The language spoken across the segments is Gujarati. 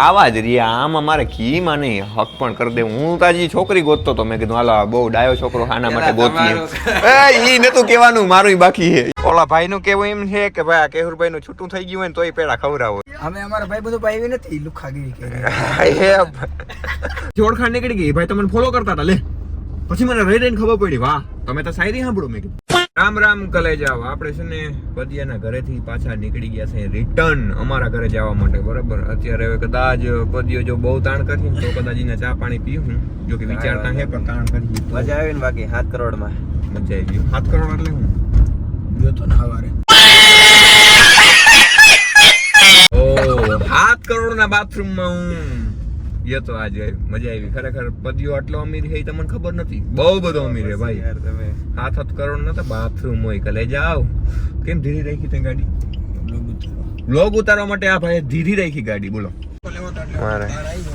આવા જ રહ્યા. આમ અમારે કી માં નહીં હક પણ કરી દે હું તાજી છોકરી ગોતતો તો મેં કીધું હાલો આ બહુ ડાયો છોકરો આના માટે ગોતીએ. એ ઈ નતું કહેવાનું મારું બાકી છે. ઓલા ભાઈ નું કેવું એમ છે કે ભાઈ આ કેહુરભાઈ નું છૂટું થઈ ગયું હોય ને તોય પેડા ખવડાવો. અમે અમારા ભાઈ બધું ભાઈ નથી લુખાગીરી કરી. જોડખાણ નીકળી ગઈ. ભાઈ તમને ફોલો કરતા હતા લે. પછી મને રહી રહીને ખબર પડી. વાહ તમે તો શાયરી સાંભળો મેં કીધું. રામ રામ કલે જાવ આપણે છે ને પદિયાના ઘરેથી પાછા નીકળી ગયા છે. રિટર્ન અમારા ઘરે જવા માટે. બરાબર? અત્યારે હવે કદાચ પદિયો જો બહુ તાણ કરી તો કદાચ એને ચા પાણી પીવું જો કે વિચારતા હે પણ તાણ કરી મજા આવી ને બાકી સાત કરોડમાં મજા આવી ગયું સાત કરોડ એટલે હું? ગયો તો ના હવારે ઓ સાત કરોડના બાથરૂમમાં હું. ગયો તો આજે મજા આવી. ખરેખર પદ્યો આટલો અમીર છે એ તમને ખબર નથી. બહુ બધો અમીર છે ભાઈ. યાર તમે. હાથ હાથ કરોડ નતા બાથરૂમ હોય કલે. જાઓ. કેમ ધીરી રાખી તે ગાડી? લોગ ઉતારવા માટે આ ભાઈ ધીરી રાખી ગાડી. બોલો. મારે.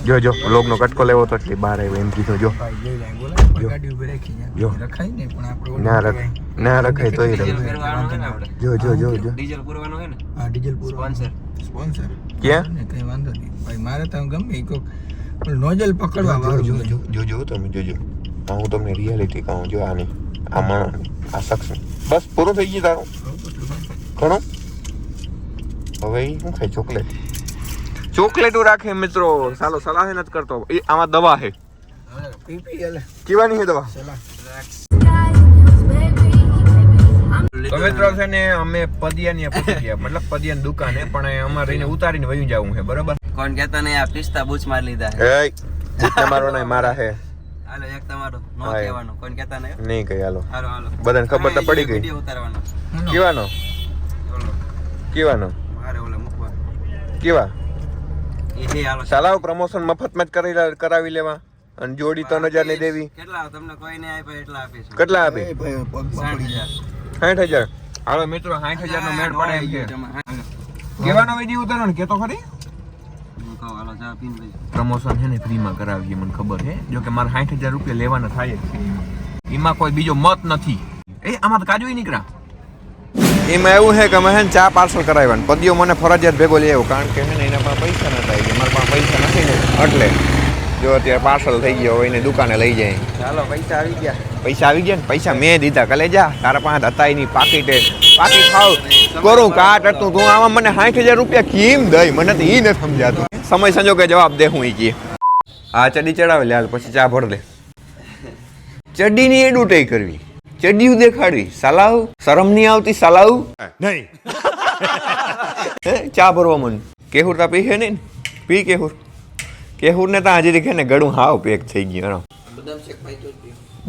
જો જો લોગ નો કટકો લેવો તો એટલે બહાર આવ્યો. એમ કીધું જો. ત્યાં. રખાય ને ના રખાય તો જો જો જો જો. ડીઝલ પુરવાનું હે ને? હા ડીઝલ પૂરો સ્પોન્સર સ્પોન્સર ક્યાં? કઈ વાંધો નહીં. ભાઈ મારે તો ગમે કોક નોઝલ પકડવા વાળું જો જો જો તમે જોજો હું તમને રિયાલિટી કહું જો આની આ માણસ આ શખ્સ બસ પૂરું થઈ ગયું તારું ઘણું હવે શું ખાય ચોકલેટ ચોકલેટો રાખે મિત્રો સાલો સલાહ નથી કરતો એ આમાં દવા છે પી પી એટલે કેવાની છે દવા તો મિત્રો છે ને અમે પદિયાની પહોંચી ગયા મતલબ પદિયાની દુકાને પણ અમારે રહીને ઉતારીને વયું જવું છે બરાબર કોણ કહેતા નહીં આ પિસ્તા બૂચ માર લીધા છે. એ જીતને મારો નહીં મારા હે હાલો એક તમારો. નો કહેવાનો. કોણ કહેતા નહીં? નહીં કહી હાલો. હાલો હાલો. બધાને ખબર તો પડી ગઈ. ઉતારવાનો. કેવાનો કેવાનો મારે ઓલા મૂકવા. કેવા? ચાલાવ પ્રમોશન મફતમાં જ કરી કરાવી લેવા. અને જોડી ત્રણ હજારની દેવી. કેટલા તમને કોઈ નહીં આપ્યા એટલા આપીશ કેટલા આપી? એ ભાઈ પગ સાઠ હજાર. સાઠ હજાર. હાલો મિત્રો સાઠ હજાર નો મેળ પડે એમ છે. તમે, હાલો. કેવાનો વીડિયો ઉતારવાનો? કેતો ખરી? પીને લઈ પ્રમોશન છે ને ફ્રીમાં કરાવીએ મને ખબર છે. જો કે મારે સાઠ હજાર રૂપિયા લેવાના થાય જ છે. એમાં. કોઈ બીજો મત નથી. એ આમાં તો કાજુ નીકળ્યા. એમાં એવું છે કે મેં ચા પાર્સલ કરાવ્યા પદીઓ મને ફરજિયાત ભેગો લઈ આવ્યો કારણ કે એના પાસે પૈસા નતા આવી મારા પાસે પૈસા નથી ને એટલે જો અત્યારે પાર્સલ થઈ ગયો હોય એને દુકાને લઈ જાય. ચાલો પૈસા આવી ગયા. પૈસા આવી ગયા ને પૈસા મેં દીધા. કલે જા તારા પાસે હતા એની પાકીટે. પાકીટ ખાવ. કરું કાટ હતું તું આમાં મને સાઠ હજાર રૂપિયા કેમ દઈ? મને તો એ નથી સમજાતું. સમય સંજોગે જવાબ દે હું ઈ કી આ ચડી ચડાવે લે હાલ પછી ચા ભર લે. ચડ્ડીની એડુટઈ કરવી. ચડ્ડીયું દેખાડવી. સલાવ શરમ નહીં આવતી સલાવ નહીં. ચા ભરવા મન. કેહુર તા પી હે ને? પી કેહુર. કેહુર ને તા હજી ને ગળું હાવ પેક થઈ ગયું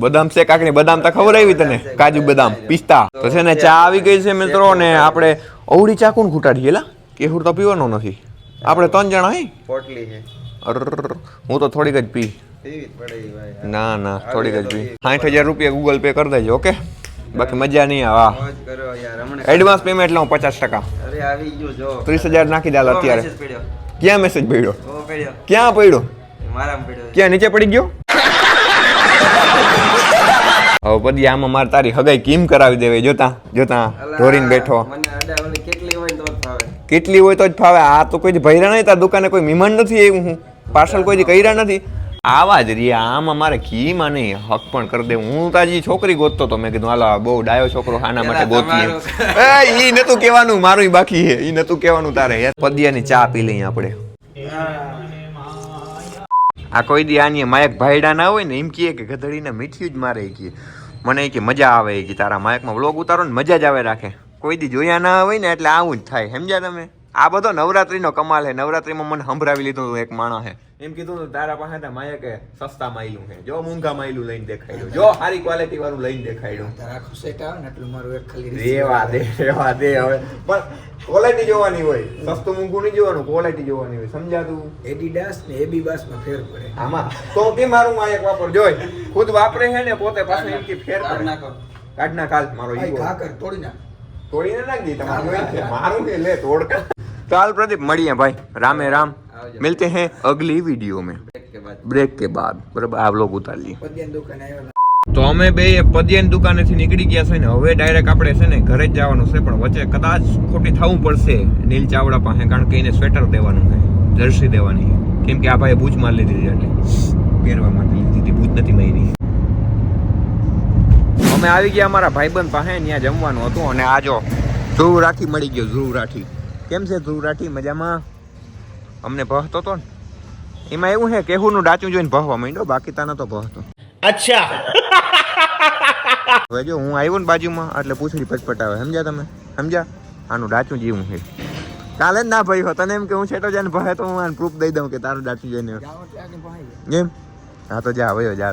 બદામ શેક આકડી બદામ તો ખબર આવી તને? કાજુ બદામ પિસ્તા. તો છે ને ચા આવી ગઈ છે મિત્રો ને આપણે ઓવડી ચા કોણ ઘૂંટાડીએ કેહુર તો પીવાનો નથી. આપણે ત્રણ જણા હે? પોટલી છે. હું તો થોડીક જ પી. ના ના થોડીક જ પી. સાઠ હજાર રૂપિયા ગૂગલ પે કરી દેજો ઓકે? બાકી મજા નહીં આવે. એડવાન્સ પેમેન્ટ લઉં પચાસ ટકા. ત્રીસ હજાર નાખી દે અત્યારે. ક્યાં મેસેજ પડ્યો? ક્યાં પડ્યો? ક્યાં નીચે પડી ગયો? હવે પછી આમાં મારે તારી હગાઈ કેમ કરાવી દેવી જોતા જોતા ધોરીને ઢોરીને બેઠો. મને કેટલી હોય તો કેટલી હોય તો જ ફાવે. આ તો કોઈ ભૈરા નહીં તાર દુકાને કોઈ મહેમાન નથી આવ્યું હું. પાર્સલ કોઈ કર્યા નથી. આવા જ રહ્યા. આમાં મારે કીમાં નહીં. હક પણ કરી દે હું તાજી છોકરી ગોતતો તો મેં કીધું હાલો બહુ ડાયો છોકરો આના માટે ગોતી એ ઈ નતું કહેવાનું મારું બાકી છે. ઈ નતું કહેવાનું તારે. પદિયાની ચા પી લઈએ આપણે. આ કોઈ દી આની માયક ભાઈડા ના હોય ને એમ કહે કે ગધડીને મીઠ્યું જ મારે કે મને કે મજા આવે. કે તારા માયકમાં વ્લોગ ઉતારો ને મજા જ આવે રાખે. કોઈ દી જોયા ના હોય ને એટલે આવું જ થાય. સમજ્યા તમે? આ બધો નવરાત્રીનો કમાલ છે. નવરાત્રીમાં મને સંભળાવી લીધું એક માણસ હે એમ કીધું તારા પાસે તો માયકે સસ્તા માયલું છે. જો મૂંઘા માયલું લઈને દેખાડ્યું જો સારી ક્વોલિટી વાળું લઈને દેખાડ્યું તારા આવે ને એટલું મારું એક ખાલી રેવા દે રેવા દે હવે. પણ ક્વોલિટી જોવાની હોય. સસ્તું મૂંઘું નહીં જોવાનું ક્વોલિટી જોવાની હોય. સમજાતું? એડિડાસ ને એબી માં ફેર પડે. આમાં. તો કે મારું માયક વાપર? જોઈ ખુદ વાપરે છે ને પોતે પાછું એમ કે ફેર પડે. નાખો. કાઢ ના કાલ મારો ઈગો ઘા કર તોડી નાખ. તોડીને નાખ દી તમારું હોય છે મારું કે લે તોડ ચાલ પ્રદીપ મળીએ ભાઈ રામે રામ આવજો. मिलते हैं अगली वीडियो में એક કે બાદ ब्रेक के बाद बराबर आप लोग उतार लिए પદ્યાની દુકાને આવ્યા તો અમે બે પદિયાની દુકાનેથી નીકળી ગયા છે ને હવે ડાયરેક્ટ આપણે છે ને ઘરે જ જવાનું છે પણ વચ્ચે કદાચ ખોટી થવું પડશે નીલ ચાવડા પાસે કારણ કે એને સ્વેટર દેવાનું છે જર્સી દેવાની કેમ કે આ ભાઈએ બૂચ મારી લીધી છે એટલે પહેરવા માટે લીધી હતી બૂચ નથી મારી અમે આવી ગયા અમારા ભાઈબંધ પાસે ત્યાં જમવાનું હતું અને આ જો ધ્રુવ રાઠી મળી ગયો ધ્રુવ રાઠી કેમ છે ધ્રુવ રાઠી મજામાં? અમને ભહતો તો ને? એમાં એવું છે કેહુનું ડાચું જોઈને ભહવા માંડ્યો બાકી તાના તો ભહતો. અચ્છા. હવે જો હું આવ્યો ને બાજુમાં એટલે પૂછડી પટપટાવે સમજ્યા તમે? સમજ્યા? આનું ડાચું જીવું છે. કાલે જ ના ભાઈ તને એમ કે હું છેટો જઈને ભાઈ તો હું આને પ્રૂફ દઈ દઉં કે તારું ડાચું જોઈને એમ? હા તો જા વયો જા.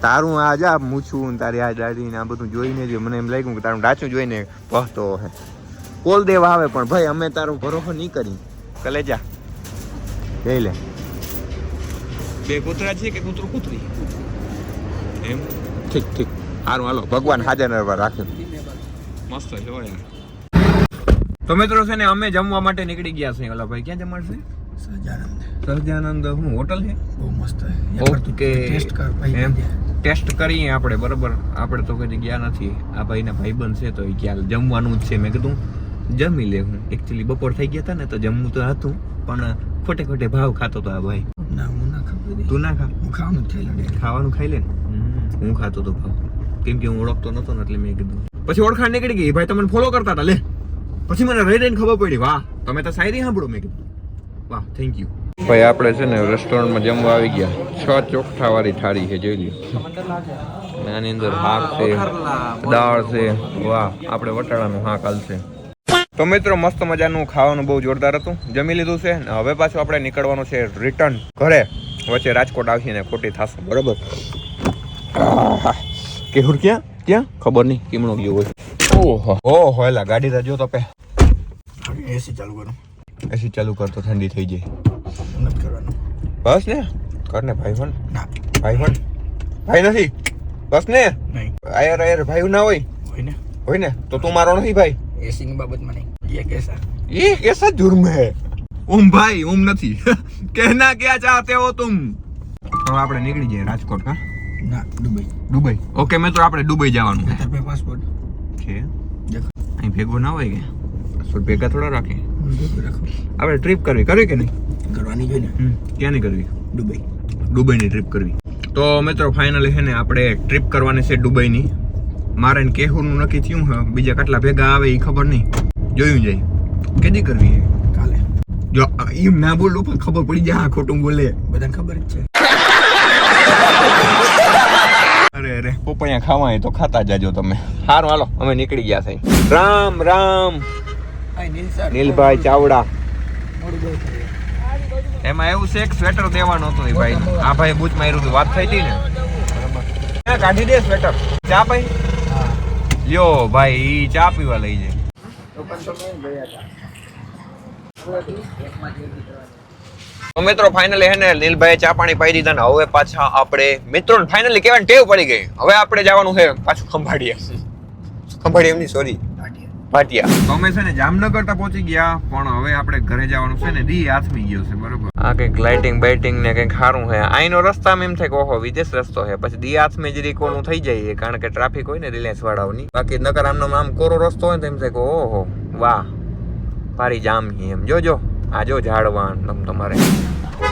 તારું આ જા મૂછું તારી આ દાઢી ને આ બધું જોઈને જ મને એમ લાગ્યું કે તારું ડાચું જોઈને પહોંચતો હે. કોલ દેવા આવે પણ ભાઈ અમે તારો ભરોસો નહીં કરી. કલે જા. જઈ લે. બે કૂતરા છે કે કૂતરું કૂતરી? એમ? ઠીક ઠીક. સારું હાલો. ભગવાન હાજર રાખ્યો મસ્ત છે તો મિત્રો છે ને અમે જમવા માટે નીકળી ગયા છે ઓલા ભાઈ ક્યાં જમાડશે સહજાનંદ. સહજાનંદ હું હોટલ છે? બહુ મસ્ત ઓકે. ટેસ્ટ કર ભાઈ ટેસ્ટ કરીએ આપણે બરાબર? આપણે તો કદી ગયા નથી. આ ભાઈના ભાઈબંધ છે તો એ ક્યાં જમવાનું જ છે. મેં કીધું જમી લે હું. એકચ્યુઅલી બપોર થઈ ગયા હતા ને તો જમવું તો હતું પણ ખોટે ખોટે ભાવ ખાતો તો આ ભાઈ. ના હું ના ખબર તું ના ખા? હું ખાવાનું ખાઈ લે ખાવાનું ખાઈ લે હું ખાતો તો ભાવ. કેમ કે હું ઓળખતો નતો ને એટલે મેં કીધું. પછી ઓળખાણ નીકળી ગઈ. ભાઈ તમને ફોલો કરતા હતા લે. પછી મને રહી રહીને ખબર પડી. વાહ તમે તો શાયરી સાંભળો મેં કીધું. વાહ થેન્ક યુ ભાઈ આપણે છે ને રેસ્ટોરન્ટમાં જમવા આવી ગયા. છ ચોકઠા વાળી થાળી છે જોઈ લ્યો. આની અંદર શાક છે દાળ છે. વાહ આપણે વટાણાનું હાક હાલશે તો મિત્રો મસ્ત મજાનું ખાવાનું બહુ જોરદાર હતું. જમી લીધું છે ને હવે પાછું આપણે નીકળવાનું છે રિટર્ન ઘરે. વચ્ચે રાજકોટ આવશે ને ખોટી થશે બરોબર? કેહુર ક્યાં? ક્યાં? ખબર નહીં કેમણો ગયો હોય. ઓહો. ઓહો એલા ગાડી તો જો તો પે એસી ચાલુ કરું. એસી ચાલુ કરતો ઠંડી થઈ જાય. નથી કરવાનું. બસ ને? કર ને ભાઈ ફોન. ભાઈ ફોન. ભાઈ નથી. બસ ને? આયર આયર ભાઈ ના હોય. હોય ને? હોય ને? તો તું મારો નથી ભાઈ. એસી ની બાબતમાં નહીં. એ કેસા એ કેસા જુર્મ હે. ઉમ ભાઈ ઉમ નથી. કહેના ક્યાં ચાહતે હો તુમ? તો આપણે નીકળી જઈએ રાજકોટ કા ના દુબઈ. દુબઈ. ઓકે મેં તો આપણે દુબઈ જવાનું છે. પાસપોર્ટ છે. અહીં ભેગો ના હોય કે? ભેગા થોડા રાખે આપણે ટ્રીપ કરવી. કરવી કે નહીં? કરવાની જોઈએ ને. ક્યાંની કરવી? દુબઈ. દુબઈની ટ્રીપ કરવી. તો મિત્રો ફાઇનલી છે ને આપણે ટ્રીપ કરવાની છે દુબઈની. મારે ને કેહુરનું નક્કી થયું છે બીજા કેટલા ભેગા આવે એ ખબર નહીં. જોયું જાય. કેદી કરવી છે કાલે. જો એમ ના બોલું પણ ખબર પડી જાય હા ખોટું બોલે. બધાને ખબર જ છે. અરે અરે પોપૈયા ખાવાય તો ખાતા જાજો તમે. સારું હાલો અમે નીકળી ગયા સાહેબ રામ રામ. નીલભાઈ ચાવડા. એમાં એવું છે એક સ્વેટર દેવાનો હતો એ ભાઈ આ ભાઈ બૂચ માર્યું હતું. વાત થઈ હતી ને? કાઢી દે સ્વેટર. ચા ભાઈ હા. લ્યો ભાઈ ઈ ચા પીવા લઈ જાય. તો મિત્રો ફાઇનલી હે ને નીલભાઈ ચા પાણી પાઈ દીધા ને હવે પાછા આપણે મિત્રો ફાઇનલી કહેવાની ટેવ પડી ગઈ. હવે આપણે જવાનું છે પાછું ખંભાળીએ ખંભાળીએ એમની સોરી ભાટિયા. અમે છે ને જામનગર તો પહોંચી ગયા પણ હવે આપણે ઘરે જવાનું છે ને દી આથમી ગયો છે બરોબર. આ કંઈક લાઇટિંગ બાઇટિંગ ને કંઈક સારું છે. આઈનો રસ્તામાં એમ થાય કે ઓહો વિદેશ રસ્તો છે. પછી દી આથમે જરી કોનું થઈ જાય કારણ કે ટ્રાફિક હોય ને રિલાયન્સ વાળાઓની. બાકી નગર આમનો આમ કોરો રસ્તો હોય ને એમ થાય કે ઓહો વાહ ભારી જામ છે એમ. જોજો આ જો ઝાડવા તમ તમારે.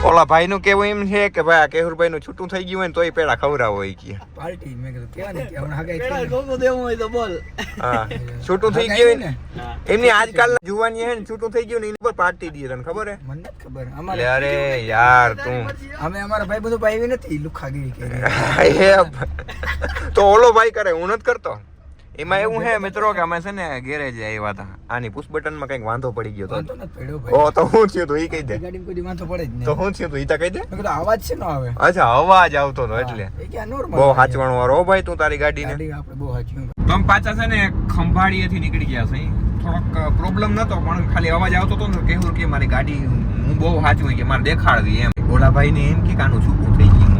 ઓલા ભાઈ નું કેવું એમ છે કે ભાઈ આ કેહુરભાઈ નું છૂટું થઈ ગયું હોય ને તોય પેડા ખવડાવો હોય કે. પાર્ટી મેં કીધું કેવા ને ક્યાં હગાઈ થઈ ગઈ. હા છૂટું થઈ ગયું ને? ને એમની આજકાલ જુવાની હે ને છૂટું થઈ ગયું ને એની પર પાર્ટી દીએ તને ખબર હે? મને નથી ખબર. અમારે અરે યાર તું. અમે અમારા ભાઈ બધું ભાઈ નથી લુખાગીરી કરી. હે તો ઓલો ભાઈ કરે હું નથી કરતો? એમાં એવું હે મિત્રો કે અમે છે ને ગેરેજ આવ્યા હતા. આની પુશ બટનમાં કંઈક વાંધો પડી ગયો તો. વાંધો નથી પડ્યો ભાઈ. ઓ તો હું થયું તો ઈ કહી દે. ગાડી કોઈ વાંધો પડે જ નહીં. તો હું થયું તો ઈ તા કહી દે. અવાજ છે નો આવે. અચ્છા અવાજ આવતો તો એટલે. બહુ હાચવાનો વારો ભાઈ તું તારી ગાડી આપણે બહુ હાચ્યું તો પાછા છે ને ખંભાળીએથી નીકળી ગયા છે થોડોક પ્રોબ્લેમ નતો પણ ખાલી અવાજ આવતો તો ને કેવું કે મારી ગાડી હું બહુ સાચું કે મારે દેખાડવી એમ. ઓલાભાઈ ને એમ કે કાનું છૂટું થઈ ગયું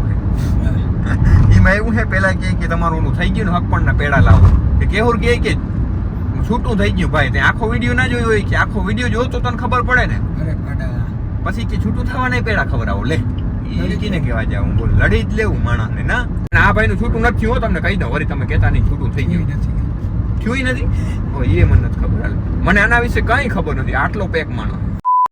એમાં એવું છે પેલા કે કે તમારું ઓલું થઈ ગયું ને હક પણ ના પેડા લાવો. કે કેહુર કે કે છૂટું થઈ ગયું ભાઈ તે આખો વીડિયો ના જોયો હોય કે આખો વીડિયો જોયો તો તને ખબર પડે ને? પછી કે છૂટું થવા નહીં પેલા ખબર આવો લે. કીને કહેવા જાવ બોલ લડી જ લેવું માણસને ના? આ ભાઈનું છૂટું નથી થયું હો, તમને કહી દઉં વળી તમે કહેતા નહીં છૂટું થઈ ગયું. નથી. થયું નથી? એ મને નથી ખબર. મને આના વિશે કઈ ખબર નથી આટલો પેક માણસ.